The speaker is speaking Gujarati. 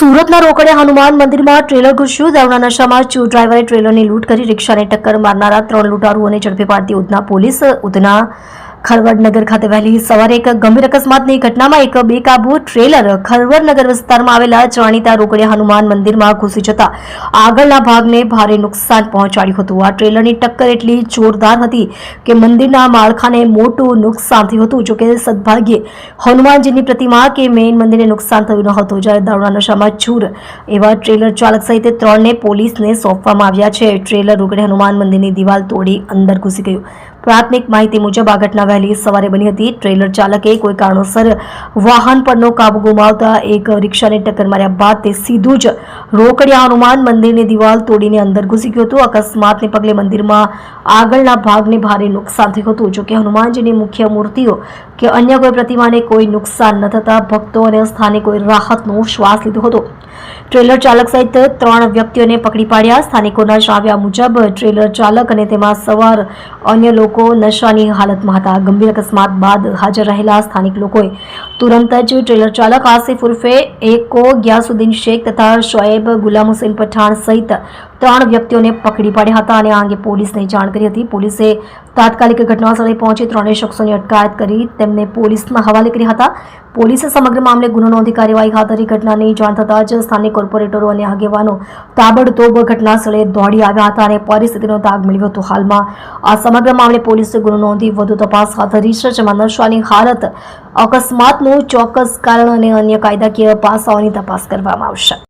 સુરતના રોકડે હનુમાન મંદિરમાં ટ્રેલર ઘૂસ્યું. દારૂના નશામાં ચૂ ડ્રાઈવરે ટ્રેલરની લૂંટ કરી, રિક્ષાને ટક્કર મારનારા ત્રણ લૂંટારુઓને ઝડપી પાડતી ઉધના પોલીસ. ઉધના ખરવડનગર ખાતે વહેલી સવારે એક ગંભીર અકસ્માતની ઘટનામાં એક બેકાબુ ટ્રેલર ખરવડનગર વિસ્તારમાં આવેલા જાણીતા રોકડે હનુમાન મંદિરમાં ઘૂસી જતા આગળના ભાગને ભારે નુકસાન પહોંચાડ્યું હતું. આ ટ્રેલરની ટક્કર એટલી જોરદાર હતી કે મંદિરના માળખાને મોટું નુકસાન થયું હતું. જોકે સદભાગ્યે હનુમાનજીની પ્રતિમા કે મેઇન મંદિરને નુકસાન થયું ન હતું. જ્યારે દારૂના નશામાં ચૂર એવા ટ્રેલર ચાલક સહિત ત્રણને પોલીસને સોંપવામાં આવ્યા છે. ટ્રેલર રોકડે હનુમાન મંદિરની દિવાલ તોડી અંદર ઘૂસી ગયું. પ્રાથમિક માહિતી મુજબ આ ઘટના વહેલી સવારે બની હતી. ટ્રેલર ચાલકે કોઈ કારણોસર વાહન પરનો કાબુ ગુમાવતા એક રિક્ષાને ટક્કર માર્યા બાદ તે સીધું જ રોકડિયા હનુમાન મંદિરની દિવાલ તોડીને અંદર ઘૂસી ગયું હતું. અકસ્માતને પગલે મંદિરમાં આગળના ભાગને ભારે નુકસાન થયું હતું. જોકે હનુમાનજીની મુખ્ય મૂર્તિઓ કે અન્ય કોઈ પ્રતિમાને કોઈ નુકસાન ન થતા ભક્તો અને સ્થાનિકોએ રાહતનો શ્વાસ લીધો હતો. ટ્રેલર ચાલક સહિત ત્રણ વ્યક્તિઓને પકડી પાડ્યા. સ્થાનિકોના જણાવ્યા મુજબ ટ્રેલર ચાલક અને તેમાં સવાર અન્ય લોકો નશાની હાલતમાં હતા. ગંભીર અકસ્માત બાદ હાજર રહેલા સ્થાનિક લોકોએ તુરંત જ ટ્રેલર ચાલક આસિફ ઉર્ફે એકો ગ્યાસુદ્દીન શેખ તથા શોએબ ગુલામ હુસેન પઠાણ સહિત ત્રણ વ્યક્તિઓને પકડી પાડ્યા હતા અને આ અંગે પોલીસને જાણ કરી હતી. પોલીસે તાત્કાલિક ઘટનાસ્થળે પહોંચી ત્રણેય શખ્સોની અટકાયત કરી તેમને પોલીસના હવાલે કર્યા હતા. પોલીસે સમગ્ર મામલે ગુનો નોંધી કાર્યવાહી હાથ ધરી ઘટનાની જાણ થતાં જ સ્થાનિક કોર્પોરેટરો અને આગેવાનો તાબડતોબ ઘટના સ્થળે દોડી આવ્યા હતા અને પરિસ્થિતિનો તાગ મેળવ્યો હતો હાલમાં. આ સમગ્ર મામલે પોલીસે ગુનો નોંધી વધુ તપાસ હાથ ધરી છે, જેમાં નશાની હાલત અકસ્માતનું ચોક્કસ કારણ અને અન્ય કાયદાકીય પાસાઓની તપાસ કરવામાં આવશે.